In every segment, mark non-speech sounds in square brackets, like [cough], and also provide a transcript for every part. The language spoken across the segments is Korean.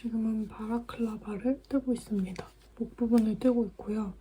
지금은 바라클라바를 뜨고 있습니다. 목 부분을 뜨고 있고요.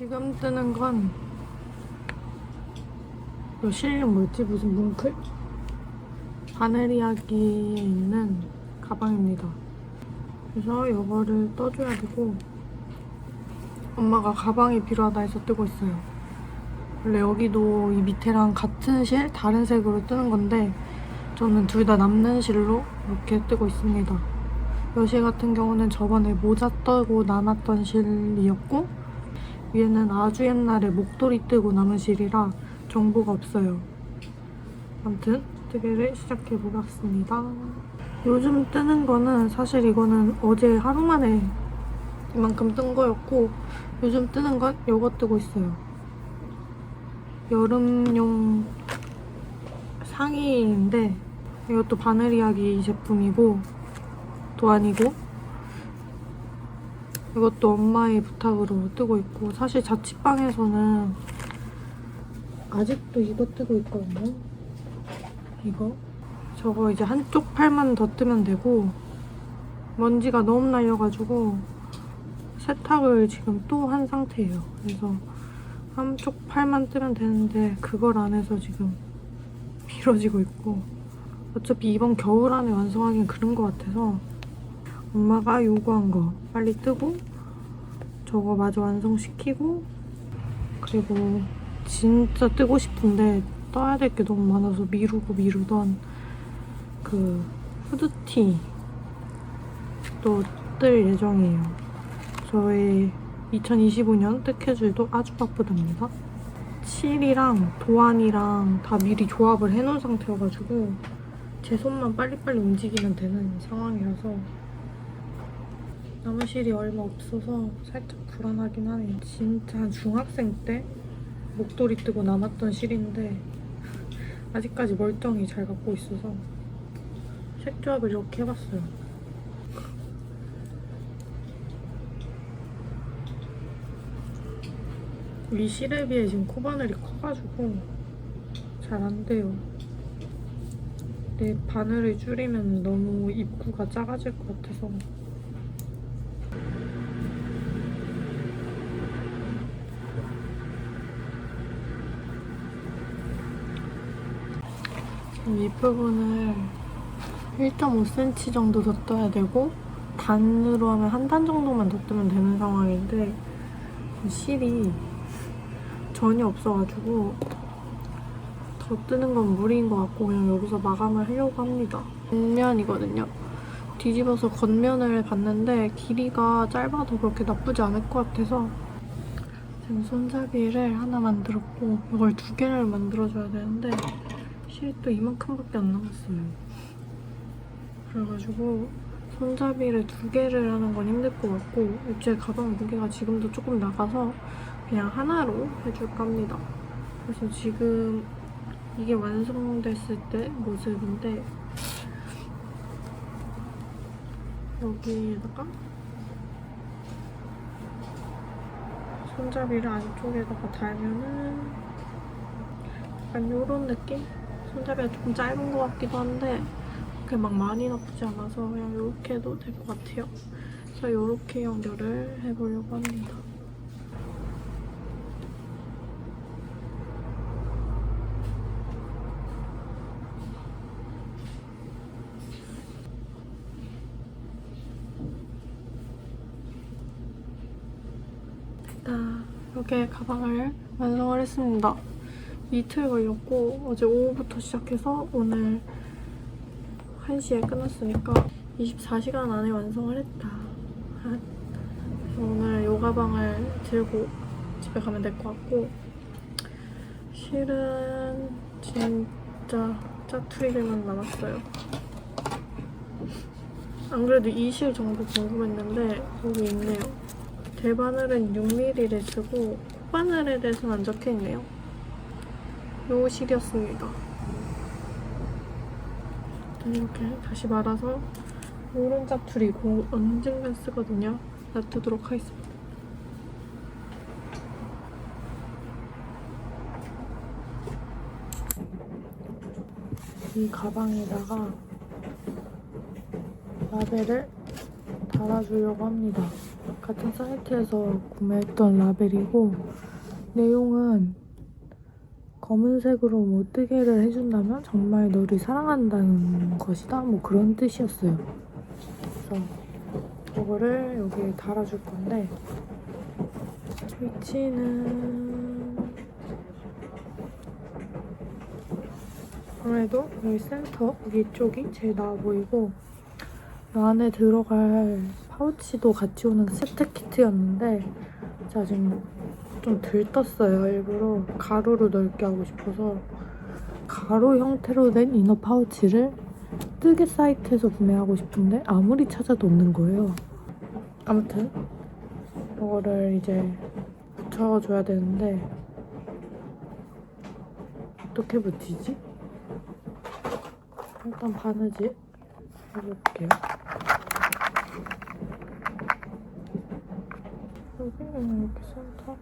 지금 뜨는 건 이거 실력 뭐지? 무슨 뭉클? 바네리아기에 있는 가방입니다. 그래서 이거를 떠줘야 되고 엄마가 가방이 필요하다 해서 뜨고 있어요. 원래 여기도 이 밑에랑 같은 실, 다른 색으로 뜨는 건데 저는 둘 다 남는 실로 이렇게 뜨고 있습니다. 여실 같은 경우는 저번에 모자 떠고 남았던 실이었고 위에는 아주 옛날에 목도리 뜨고 남은 실이라 정보가 없어요. 아무튼 뜨개를 시작해 보겠습니다. 요즘 뜨는 거는 사실 이거는 어제 하루 만에 이만큼 뜬 거였고 요즘 뜨는 건 이거 뜨고 있어요. 여름용 상의인데 이것도 바느리아기 제품이고 도안이고 이것도 엄마의 부탁으로 뜨고 있고 사실 자취방에서는 아직도 이거 뜨고 있거든요. 이거 저거 이제 한쪽 팔만 더 뜨면 되고 먼지가 너무 날려가지고 세탁을 지금 또 한 상태예요. 그래서 한쪽 팔만 뜨면 되는데 그걸 안 해서 지금 [laughs] 미뤄지고 있고 어차피 이번 겨울 안에 완성하긴 그런 것 같아서 엄마가 요구한 거 빨리 뜨고 저거 마저 완성시키고 그리고 진짜 뜨고 싶은데 떠야 될 게 너무 많아서 미루고 미루던 그 후드티 또뜰 예정이에요. 저의 2025년 뜨케줄도 아주 바쁘답니다. 칠이랑 도안이랑 다 미리 조합을 해놓은 상태여가지고 제 손만 빨리빨리 움직이면 되는 상황이라서 남은 실이 얼마 없어서 살짝 불안하긴 하네요. 진짜 한 중학생 때 목도리 뜨고 남았던 실인데 [laughs] 아직까지 멀쩡히 잘 갖고 있어서 색 조합을 이렇게 해봤어요. 이 실에 비해 지금 코바늘이 커가지고 잘 안 돼요. 내 바늘을 줄이면 너무 입구가 작아질 것 같아서. 지금 윗부분을 1.5cm 정도 더 떠야 되고 단으로 하면 한 단 정도만 더 뜨면 되는 상황인데 실이 전혀 없어가지고 더 뜨는 건 무리인 것 같고 그냥 여기서 마감을 하려고 합니다. 겉면이거든요. 뒤집어서 겉면을 봤는데 길이가 짧아도 그렇게 나쁘지 않을 것 같아서 지금 손잡이를 하나 만들었고 이걸 두 개를 만들어줘야 되는데 실이 또 이만큼밖에 안 남았어요. 그래가지고 손잡이를 두 개를 하는 건 힘들 것 같고 제 가방 무게가 지금도 조금 나가서 그냥 하나로 해줄까 합니다. 그래서 지금 이게 완성됐을 때 모습인데 여기에다가 손잡이를 안쪽에다가 달면은 약간 이런 느낌? 손잡이가 조금 짧은 것 같기도 한데 그렇게 막 많이 나쁘지 않아서 그냥 이렇게 해도 될 것 같아요. 그래서 이렇게 연결을 해보려고 합니다. 이렇게 가방을 완성을 했습니다. 이틀 걸렸고 어제 오후부터 시작해서 오늘 1시에 끝났으니까 24시간 안에 완성을 했다. 오늘 요 가방을 들고 집에 가면 될 것 같고 실은 진짜 짜투리들만 남았어요. 안 그래도 이 실 정보 궁금했는데 여기 있네요. 대바늘은 6mm를 쓰고 콧바늘에 대해서는 안 적혀있네요. 요 실이었습니다. 이렇게 다시 말아서 오른 짜투리 고 언젠간 쓰거든요. 놔두도록 하겠습니다. 이 가방에다가 라벨을 달아주려고 합니다. 같은 사이트에서 구매했던 라벨이고 내용은 검은색으로 뭐 뜨개를 해준다면 정말 너를 사랑한다는 것이다 뭐 그런 뜻이었어요. 그래서 이거를 여기에 달아줄 건데 위치는 아무래도 여기 센터 여기 쪽이 제일 나아 보이고 이 안에 들어갈 파우치도 같이 오는 세트 키트였는데 제가 지금 좀 들떴어요 일부러. 가로로 넓게 하고 싶어서. 가로 형태로 된 이너 파우치를 뜨개 사이트에서 구매하고 싶은데 아무리 찾아도 없는 거예요. 아무튼 이거를 이제 붙여줘야 되는데 어떻게 붙이지? 일단 바느질 해볼게요. 여기는 이렇게 센터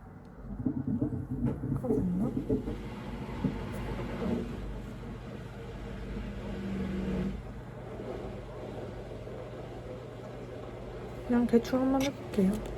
그냥 대충 한번 해볼게요.